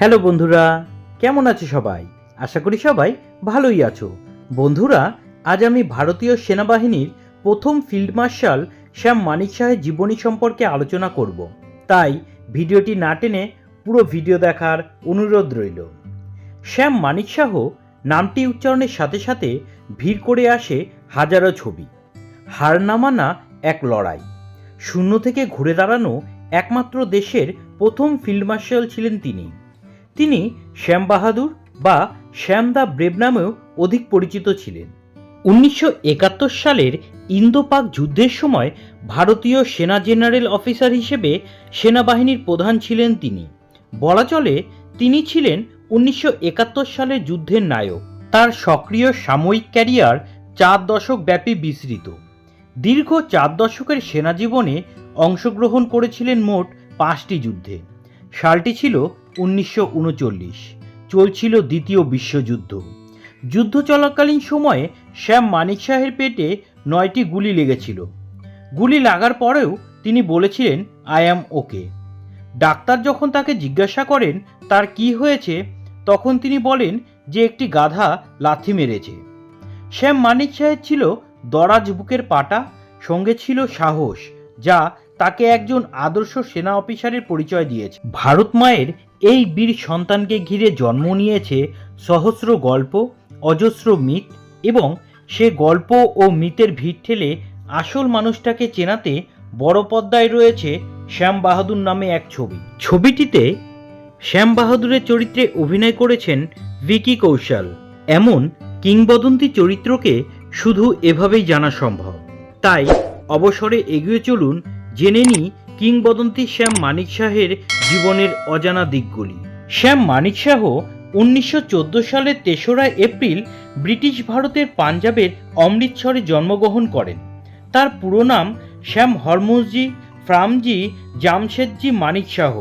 Hello বন্ধুরা, কেমন আছো সবাই? আশা করি সবাই ভালোই আছো। বন্ধুরা, আজ আমি ভারতীয় সেনাবাহিনীর প্রথম ফিল্ড মার্শাল শ্যাম মানিক শাহের জীবনী সম্পর্কে আলোচনা করব। তাই ভিডিওটি না টেনে পুরো ভিডিও দেখার অনুরোধ রইল। শ্যাম মানিক শাহ নামটি উচ্চারণের সাথে সাথে ভিড় করে আসে হাজারো ছবি। হার না মানা এক লড়াই। শূন্য থেকে ঘুরে দাঁড়ানো একমাত্র দেশের প্রথম ফিল্ড মার্শাল ছিলেন তিনি। তিনি শ্যাম বাহাদুর বা শ্যাম দা ব্রেভ নামেও অধিক পরিচিত ছিলেন। উনিশশো একাত্তর সালের ইন্দো পাক যুদ্ধের সময় ভারতীয় সেনা জেনারেল অফিসার হিসেবে সেনাবাহিনীর প্রধান ছিলেন তিনি। বলা চলে, তিনি ছিলেন উনিশশো একাত্তর সালের যুদ্ধের নায়ক। তার সক্রিয় সাময়িক ক্যারিয়ার চার দশক ব্যাপী বিস্তৃত। দীর্ঘ চার দশকের সেনা জীবনে অংশগ্রহণ করেছিলেন মোট পাঁচটি যুদ্ধে। সালটি ছিল উনিশশো উনচল্লিশ। চলছিল দ্বিতীয় বিশ্বযুদ্ধ। যুদ্ধ চলাকালীন সময়ে শ্যাম মানিক শাহের পেটে নয়টি গুলি লেগেছিল। গুলি লাগার পরেও তিনি বলেছিলেন, আই অ্যাম ওকে। ডাক্তার যখন তাকে জিজ্ঞাসা করেন, তার কি হয়েছে? তখন তিনি বলেন যে একটি গাধা লাথি মেরেছে। শ্যাম মানিক সাহেব ছিল দরাজ বুকের পাটা, সঙ্গে ছিল সাহস, যা তাকে একজন আদর্শ সেনা অফিসারের পরিচয় দিয়েছে। ভারত মায়ের এই বীর সন্তানকে ঘিরে জন্ম নিয়েছে সহস্র গল্প, অজস্র মিথ এবং সে গল্প ও মিথের ভিড় ঠেলে আসল মানুষটাকে চেনাতে বড় পর্দায় রয়েছে শ্যাম বাহাদুর নামে এক ছবি। ছবিটিতে শ্যাম বাহাদুরের চরিত্রে অভিনয় করেছেন ভিকি কৌশল। এমন কিংবদন্তি চরিত্রকে শুধু এভাবেই জানা সম্ভব। তাই অবসরে এগিয়ে চলুন, জেনে নিই কিংবদন্তি শ্যাম মানিক শাহের জীবনের অজানা দিকগুলি। শ্যাম মানিক শাহ উনিশশো চোদ্দ সালের তেসরা এপ্রিল ব্রিটিশ ভারতের পাঞ্জাবের অমৃতসরে জন্মগ্রহণ করেন। তার পুরো নাম শ্যাম হরমুজজি ফ্রামজি জামশেদজি মানিক শাহ।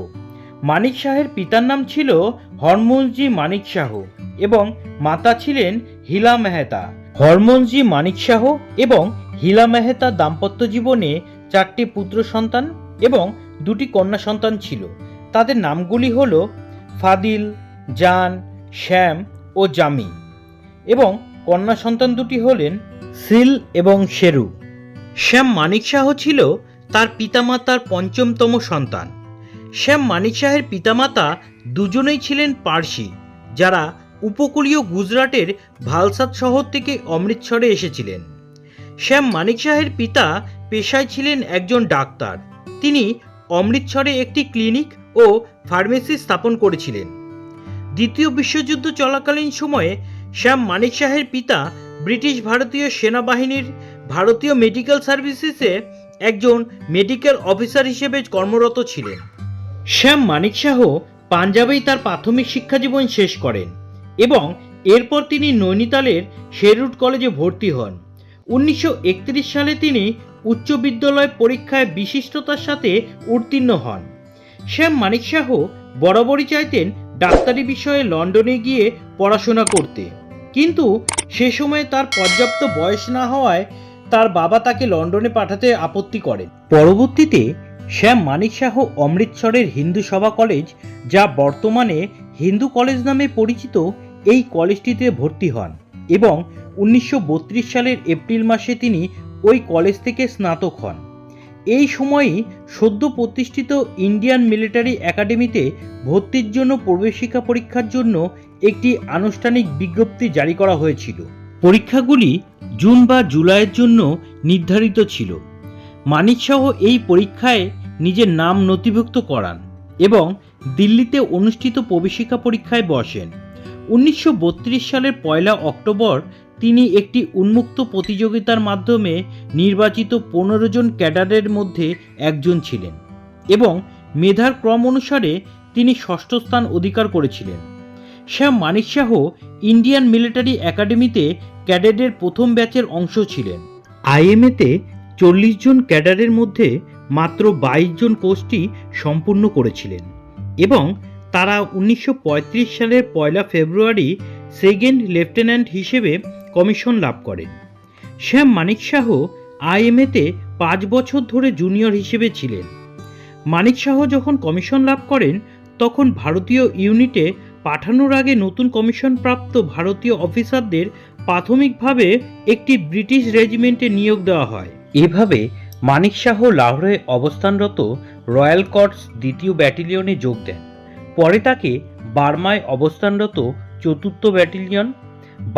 মানিক শাহের পিতার নাম ছিল হরমোনজি মানিক শাহ এবং মাতা ছিলেন হিলা মেহতা। হরমোনজি মানিক শাহ এবং হিলা মেহতা দাম্পত্য জীবনে চারটি পুত্র সন্তান এবং দুটি কন্যা সন্তান ছিল। তাদের নামগুলি হল ফাদিল, জান, শ্যাম ও জামি। এবং কন্যা সন্তান দুটি হলেন সিল এবং শেরু। শ্যাম মানিক শাহ ছিল তার পিতামাতার পঞ্চমতম সন্তান। শ্যাম মানিক শাহের পিতামাতা দুজনেই ছিলেন পার্সি, যারা উপকূলীয় গুজরাটের ভালসাদ শহর থেকে অমৃতসরে এসেছিলেন। শ্যাম মানিক শাহের পিতা পেশায় ছিলেন একজন ডাক্তার। তিনি অমৃতসরে একটি ক্লিনিক ও ফার্মেসি স্থাপন করেছিলেন। দ্বিতীয় বিশ্বযুদ্ধ চলাকালীন সময়ে শ্যাম মানিক শাহের পিতা ব্রিটিশ ভারতীয় সেনাবাহিনীর ভারতীয় মেডিকেল সার্ভিসেসে একজন মেডিকেল অফিসার হিসেবে কর্মরত ছিলেন। শ্যাম মানিক শাহ পাঞ্জাবেই তার প্রাথমিক শিক্ষাজীবন শেষ করেন এবং এরপর তিনি নৈনিতালের শেরুট কলেজে ভর্তি হন। উনিশশো একত্রিশ সালে তিনি উচ্চ বিদ্যালয় পরীক্ষায় বিশিষ্টতার সাথে উত্তীর্ণ হন। শ্যাম মানিক শাহ বরাবরই চাইতেন ডাক্তারি বিষয়ে লন্ডনে গিয়ে পড়াশোনা করতে। কিন্তু সে সময়ে তার পর্যাপ্ত বয়স না হওয়ায় তার বাবা তাকে লন্ডনে পাঠাতে আপত্তি করেন। পরবর্তীতে শ্যাম মানিক শাহ অমৃতসরের হিন্দু সভা কলেজ, যা বর্তমানে হিন্দু কলেজ নামে পরিচিত, এই কলেজটিতে ভর্তি হন। এবং উনিশশো বত্রিশ সালের এপ্রিল মাসে তিনি ওই কলেজ থেকে স্নাতক হন। এই সময়ই সদ্য প্রতিষ্ঠিত ইন্ডিয়ান মিলিটারি একাডেমিতে ভর্তির জন্য প্রবেশিকা পরীক্ষার জন্য একটি আনুষ্ঠানিক বিজ্ঞপ্তি জারি করা হয়েছিল। পরীক্ষাগুলি জুন বা জুলাইয়ের জন্য নির্ধারিত ছিল। মানিক সহ এই পরীক্ষায় নিজের নাম নথিভুক্ত করান এবং দিল্লিতে অনুষ্ঠিত প্রবেশিকা পরীক্ষায় বসেন। উনিশশো বত্রিশ সালের পয়লা অক্টোবর তিনি একটি উন্মুক্ত প্রতিযোগিতার মাধ্যমে নির্বাচিত পনেরো জন ক্যাডারের মধ্যে একজন ছিলেন এবং মেধার ক্রম অনুসারে তিনি ষষ্ঠ স্থান অধিকার করেছিলেন। Sam Manekshaw Indian military একাডেমিতে ক্যাডেটের প্রথম ব্যাচের অংশ ছিলেন। আইএমএতে চল্লিশ জন ক্যাডারের মধ্যে মাত্র বাইশ জন কোর্সটি সম্পূর্ণ করেছিলেন এবং তারা উনিশশো পঁয়ত্রিশ সালের পয়লা ফেব্রুয়ারি সেকেন্ড লেফটেন্যান্ট হিসেবে কমিশন লাভ করেন শ্যাম মানিক শাহ আইএমএতে পাঁচ বছর ধরে জুনিয়র হিসেবে ছিলেন। মানিক শাহ যখন কমিশন লাভ করেন, তখন ভারতীয় ইউনিটে পাঠানোর আগে নতুন কমিশন প্রাপ্ত ভারতীয় অফিসারদের প্রাথমিকভাবে একটি ব্রিটিশ রেজিমেন্টে নিয়োগ দেওয়া হয়। এভাবে মানিক শাহ লাহোরে অবস্থানরত রয়্যাল কর্টস দ্বিতীয় ব্যাটালিয়নে যোগ দেন। পরে তাকে বার্মায় অবস্থানরত চতুর্থ ব্যাটালিয়ন,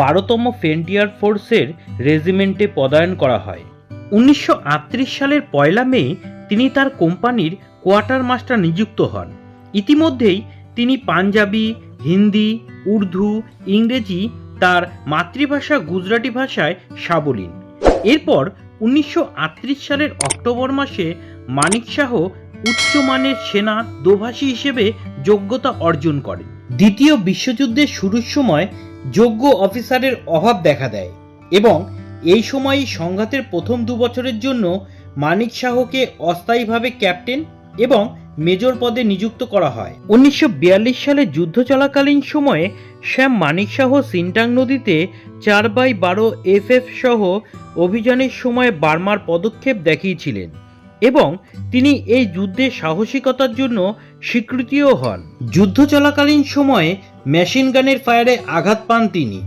বারোতম ফ্রন্টিয়ার ফোর্সের রেজিমেন্টে পদায়ন করা হয়। উনিশশো আটত্রিশ সালের পয়লা মে তিনি তার কোম্পানির কোয়ার্টার মাস্টার নিযুক্ত হন। ইতিমধ্যেই তিনি পাঞ্জাবি, হিন্দি, উর্দু, ইংরেজি তার মাতৃভাষা গুজরাটি ভাষায় সাবলীন এরপর উনিশশো আটত্রিশ সালের অক্টোবর মাসে মানিক শাহ উচ্চমানের সেনা দোভাষী হিসেবে যোগ্যতা অর্জন করেন দ্বিতীয় বিশ্বযুদ্ধের শুরুর সময় যোগ্য অফিসারের অভাব দেখা দেয় এবং এই সময়ই সংঘাতের প্রথম দু বছরের জন্য মানিক শাহকে অস্থায়ীভাবে ক্যাপ্টেন এবং মেজর পদে নিযুক্ত করা হয়। উনিশশো বিয়াল্লিশ সালে যুদ্ধ চলাকালীন সময়ে শ্যাম মানিক শাহ সিনটাং নদীতে চার বাই বারো এফ সহ অভিযানের সময় বার্মার পদক্ষেপ দেখিয়েছিলেন। এবং তিনি এই যুদ্ধে সাহসিকতার জন্য স্বীকৃতিও হন। যুদ্ধ চলাকালীন সময়ে মেশিন গানের ফায়ারে আঘাত পান তিনি।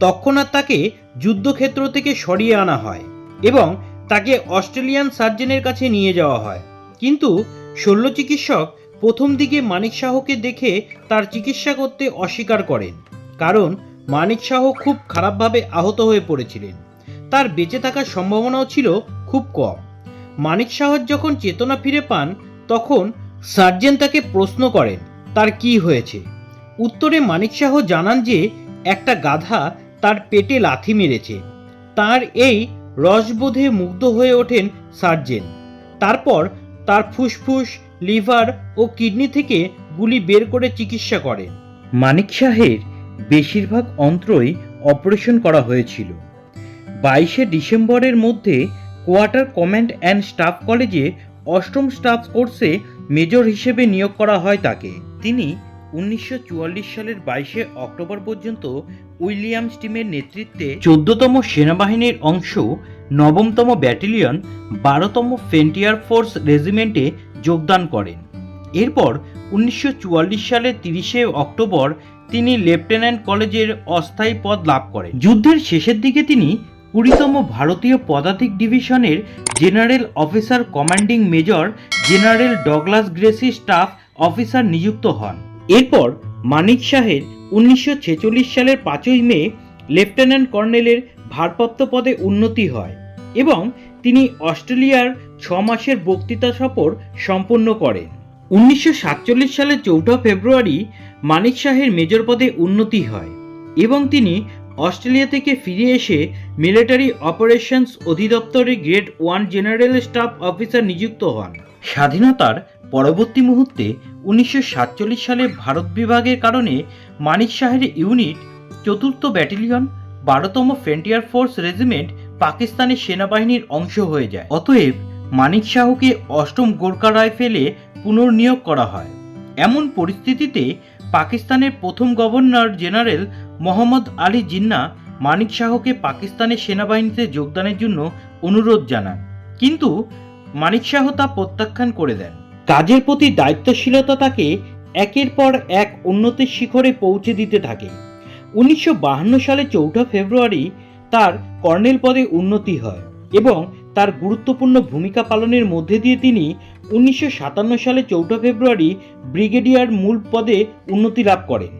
তৎক্ষণাৎ তাকে যুদ্ধক্ষেত্র থেকে সরিয়ে আনা হয় এবং তাকে অস্ট্রেলিয়ান সার্জেনের কাছে নিয়ে যাওয়া হয়। কিন্তু শল্য চিকিৎসক প্রথম দিকে মানিক শাহকে দেখে তার চিকিৎসা করতে অস্বীকার করেন, কারণ মানিক শাহ খুব খারাপভাবে আহত হয়ে পড়েছিলেন। তার বেঁচে থাকার সম্ভাবনাও ছিল খুব কম। মানিক শাহর যখন চেতনা ফিরে পান, তখন সার্জেন তাকে প্রশ্ন করেন, তার কি হয়েছে? উত্তরে মানিক শাহ জানান যে, একটা গাধা তার পেটে লাথি মেরেছে। তার এই রসবোধে মুগ্ধ হয়ে ওঠেন সার্জেন। তারপর তার ফুসফুস, লিভার ও কিডনি থেকে গুলি বের করে চিকিৎসা করেন। মানিক শাহের বেশিরভাগ অন্ত্রই অপারেশন করা হয়েছিল। বাইশে ডিসেম্বরের মধ্যে কোয়ার্টার কমান্ড অ্যান্ড স্টাফ কলেজে অষ্টম স্টাফ কোর্সে মেজর হিসেবে নিয়োগ করা হয় তাকে। তিনি উনিশশো চুয়াল্লিশ সালের বাইশে অক্টোবর পর্যন্ত উইলিয়ামস টিমের নেতৃত্বে চোদ্দতম সেনাবাহিনীর অংশ, নবমতম ব্যাটালিয়ন, বারোতম ফ্রন্টিয়ার ফোর্স রেজিমেন্টে যোগদান করেন। এরপর উনিশশো চুয়াল্লিশ সালের তিরিশে অক্টোবর তিনি লেফটেন্যান্ট কলেজের অস্থায়ী পদ লাভ করেন। যুদ্ধের শেষের দিকে তিনি কুড়িতম ভারতীয় পদাতিক ডিভিশনের general officer commanding major general Douglas Gracey staff officer নিযুক্ত হন। এরপর মানিক শাহের উনিশশো ছেচল্লিশ সালের পাঁচই মে লেফটেন্যান্ট কর্নেলের ভারপ্রাপ্ত পদে উন্নতি হয় এবং তিনি অস্ট্রেলিয়ার ছ মাসের বক্তৃতা সফর সম্পন্ন করেন। উনিশশো সাতচল্লিশ সালের চৌঠা ফেব্রুয়ারি মানিক শাহের মেজর পদে উন্নতি হয় এবং তিনি অস্ট্রেলিয়া থেকে ফিরে এসে military operations অধিদপ্তরে grade one general staff officer নিযুক্ত হন। স্বাধীনতার পরবর্তী মুহূর্তে উনিশশো সাতচল্লিশ সালে ভারত বিভাগের কারণে মানিক শাহের ইউনিট চতুর্থ ব্যাটালিয়ন, বারোতম ফ্রন্টিয়ার ফোর্স রেজিমেন্ট পাকিস্তানের সেনাবাহিনীর অংশ হয়ে যায়। অতএব মানিক শাহকে অষ্টম গোর্খা রাইফেলে পুনর্নিয়োগ করা হয়। এমন পরিস্থিতিতে পাকিস্তানের প্রথম গভর্নর জেনারেল মোহাম্মদ আলী জিন্না মানিক শাহকে পাকিস্তানের সেনাবাহিনীতে যোগদানের জন্য অনুরোধ জানান। কিন্তু মানিক শাহ তা প্রত্যাখ্যান করে দেন। কাজের প্রতি দায়িত্বশীলতা তাকে একের পর এক উন্নতির শিখরে পৌঁছে দিতে থাকে। উনিশশো সালে চৌঠা ফেব্রুয়ারি তার কর্নেল পদে উন্নতি হয় এবং তার গুরুত্বপূর্ণ ভূমিকা পালনের মধ্যে দিয়ে তিনি উনিশশো সালে চৌঠা ফেব্রুয়ারি ব্রিগেডিয়ার মূল পদে উন্নতি লাভ করেন।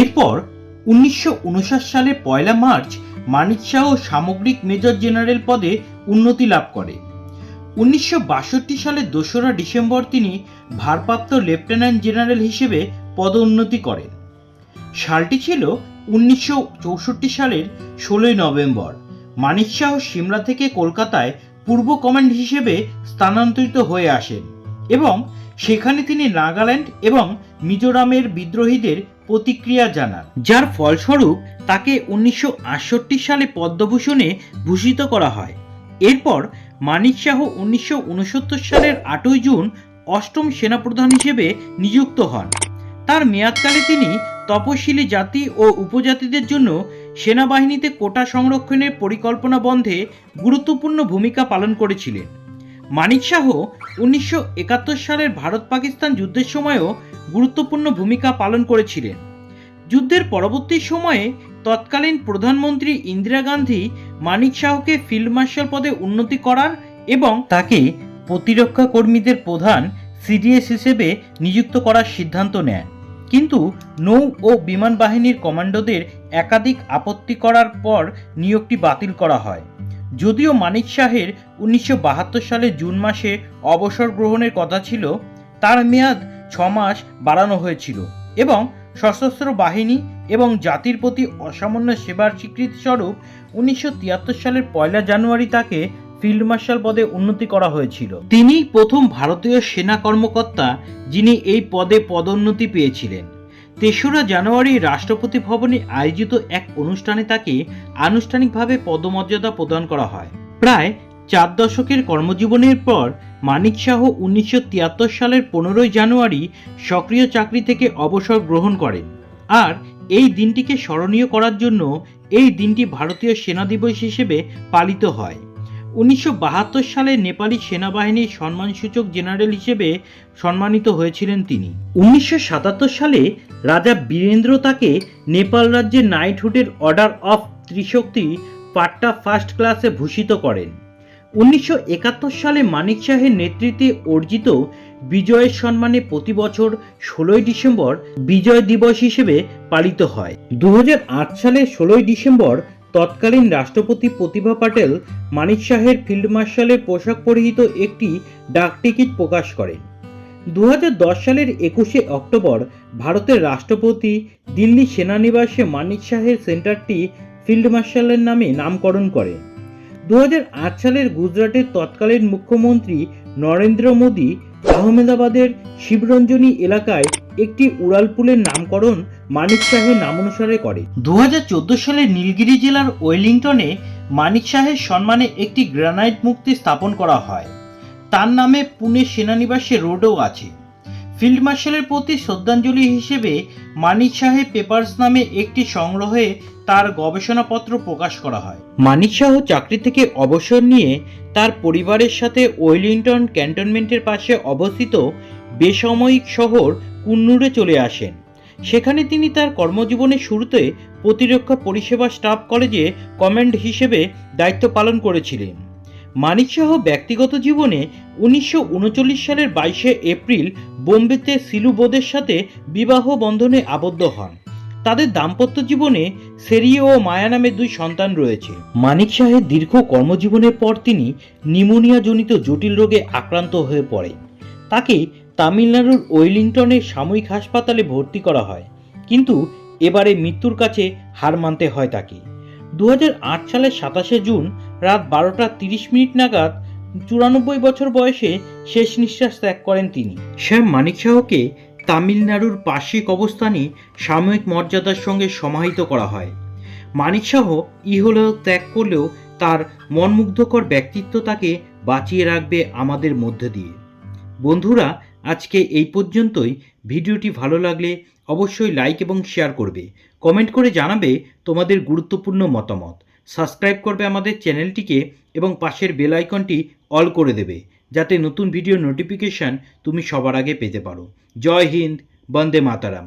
এরপর উনিশশো সালে পয়লা মার্চ মানিক শাহ সামগ্রিক মেজর জেনারেল পদে উন্নতি লাভ করে। উনিশশো সালের দোসরা ডিসেম্বর তিনি ভারপ্রাপ্ত লেফটেন্যান্ট জেনারেল হিসেবে পদোন্নতি করেন। সালটি ছিল উনিশশো চৌষট্টি সালের ষোলোই নভেম্বর। মানিক শাহ সিমলা থেকে কলকাতায় পূর্ব কমান্ড হিসেবে স্থানান্তরিত হয়ে আসেন এবং সেখানে তিনি নাগাল্যান্ড এবং মিজোরামের বিদ্রোহীদের প্রতিক্রিয়া জানান। যার ফলস্বরূপ তাকে উনিশশো সালে পদ্মভূষণে ভূষিত করা হয়। এরপর মানিক শাহ উনিশশো উনসত্তর সালের আটই জুন অষ্টম সেনাপ্রধান হিসেবে নিযুক্ত হন। তার মেয়াদকালে তিনি তপশিলি জাতি ও উপজাতিদের জন্য সেনাবাহিনীতে কোটা সংরক্ষণের পরিকল্পনা বন্ধে গুরুত্বপূর্ণ ভূমিকা পালন করেছিলেন। মানিক শাহ উনিশশো একাত্তর সালের ভারত পাকিস্তান যুদ্ধের সময়ও গুরুত্বপূর্ণ ভূমিকা পালন করেছিলেন। যুদ্ধের পরবর্তী সময়ে তৎকালীন প্রধানমন্ত্রী ইন্দিরা গান্ধী মানিক শাহকে ফিল্ড মার্শাল পদে উন্নতি করার এবং তাকে প্রতিরক্ষা কর্মীদের প্রধান সিডিএস হিসেবে নিযুক্ত করার সিদ্ধান্ত নেন। কিন্তু নৌ ও বিমান বাহিনীর কমান্ডোদের একাধিক আপত্তি করার পর নিয়োগটি বাতিল করা হয়। যদিও মানিক শাহের উনিশশো বাহাত্তর সালে জুন মাসে অবসর গ্রহণের কথা ছিল, তার মেয়াদ ছ মাস বাড়ানো হয়েছিল এবং সশস্ত্র বাহিনী এবং জাতির প্রতি অসামান্য সেবার স্বীকৃতি স্বরূপ উনিশশো সালের পয়লা জানুয়ারি তাকে ফিল্ড মার্শাল পদে উন্নতি করা হয়েছিল। তিনি প্রথম ভারতীয় সেনা কর্মকর্তা যিনি এই পদে পদোন্নতি পেয়েছিলেন। তেসরা জানুয়ারি রাষ্ট্রপতি ভবনে আয়োজিত এক অনুষ্ঠানে তাকে আনুষ্ঠানিকভাবে পদমর্যাদা প্রদান করা হয়। প্রায় চার দশকের কর্মজীবনের পর মানিক শাহ উনিশশো তিয়াত্তর সালের পনেরোই জানুয়ারি সক্রিয় চাকরি থেকে অবসর গ্রহণ করেন। আর এই দিনটিকে স্মরণীয় করার জন্য এই দিনটি ভারতীয় সেনা দিবস হিসেবে পালিত হয়। উনিশশো বাহাত্তর সালে নেপালি সেনাবাহিনীর সম্মানসূচক জেনারেল হিসেবে সম্মানিত হয়েছিলেন তিনি। উনিশশো সাতাত্তর সালে রাজা বীরেন্দ্র তাকে নেপাল রাজ্যের নাইটহুডের order of Trishakti Patta first ক্লাসে ভূষিত করেন। উনিশশো একাত্তর সালে মানিক শাহের নেতৃত্বে অর্জিত বিজয়ের সম্মানে প্রতি বছর ষোলোই ডিসেম্বর বিজয় দিবস হিসেবে পালিত হয়। দু হাজার আট সালে ষোলোই ডিসেম্বর তৎকালীন রাষ্ট্রপতি প্রতিভা পাটেল মানিক শাহের ফিল্ড মার্শালের পোশাক পরিহিত একটি ডাক টিকিট প্রকাশ করেন। দু হাজার দশ সালের একুশে অক্টোবর ভারতের রাষ্ট্রপতি দিল্লি সেনানিবাসে মানিক শাহের সেন্টারটি ফিল্ড মার্শালের নামে নামকরণ করে দু হাজার আট সালের গুজরাটের তৎকালীন মুখ্যমন্ত্রী নরেন্দ্র মোদী আহমেদাবাদের শিবরঞ্জনী এলাকায় একটি উড়ালপুলের নামকরণ মানিক শাহের নামানুসারে করে। দু হাজার চোদ্দ সালে নীলগিরি জেলার ওয়েলিংটনে মানিক শাহের সম্মানে একটি গ্রানাইট মূর্তি স্থাপন করা হয়। তার নামে পুনে সেনানিবাসে রোডও আছে। ফিল্ড মার্শালের প্রতি শ্রদ্ধাঞ্জলি হিসেবে মানিক সাহেব পেপার্স নামে একটি সংগ্রহে তার গবেষণাপত্র প্রকাশ করা হয়। মানিক শাহ চাকরি থেকে অবসর নিয়ে তার পরিবারের সাথে ওয়েলিংটন ক্যান্টনমেন্টের পাশে অবস্থিত বেসামরিক শহর কুন্নুরে চলে আসেন। সেখানে তিনি তার কর্মজীবনের শুরুতে প্রতিরক্ষা পরিষেবা স্টাফ কলেজে কমান্ড হিসেবে দায়িত্ব পালন করেছিলেন। মানিক শাহ ব্যক্তিগত জীবনে উনিশশো উনচল্লিশ সালের বাইশে এপ্রিল বোম্বেতে সিলু বোদের সাথে বিবাহ বন্ধনে আবদ্ধ হন। তাদের দাম্পত্য জীবনে সেরিয়ে ও মায়া নামে দুই সন্তান রয়েছে। মানিক শাহের দীর্ঘ কর্মজীবনের পর তিনি নিউমোনিয়া জনিত জটিল রোগে আক্রান্ত হয়ে পড়ে। তাকে তামিলনাড়ুর ওয়েলিংটনের সাময়িক হাসপাতালে ভর্তি করা হয়। কিন্তু এবারে মৃত্যুর কাছে হার মানতে হয় তাকে। দু হাজার আট সালের সাতাশে জুন রাত বারোটা তিরিশ মিনিট নাগাদ চুরানব্বই বছর বয়সে শেষ নিঃশ্বাস ত্যাগ করেন তিনি। শ্যাম মানিক শাহকে তামিলনাড়ুর পার্শ্বিক অবস্থানে সাময়িক মর্যাদার সঙ্গে সমাহিত করা হয়। মানিক শাহ ইহলোক ত্যাগ করলেও তার মনমুগ্ধকর ব্যক্তিত্ব তাকে বাঁচিয়ে রাখবে আমাদের মধ্যে দিয়ে। বন্ধুরা, আজকে এই পর্যন্তই। ভিডিওটি ভালো লাগলে অবশ্যই লাইক এবং শেয়ার করবে। কমেন্ট করে জানাবে তোমাদের গুরুত্বপূর্ণ মতামত। সাবস্ক্রাইব করবে আমাদের চ্যানেলটিকে এবং পাশের বেল আইকনটি অল করে দেবে, যাতে নতুন ভিডিও নোটিফিকেশান তুমি সবার আগে পেতে পারো। জয় হিন্দ, বন্দে মাতারাম।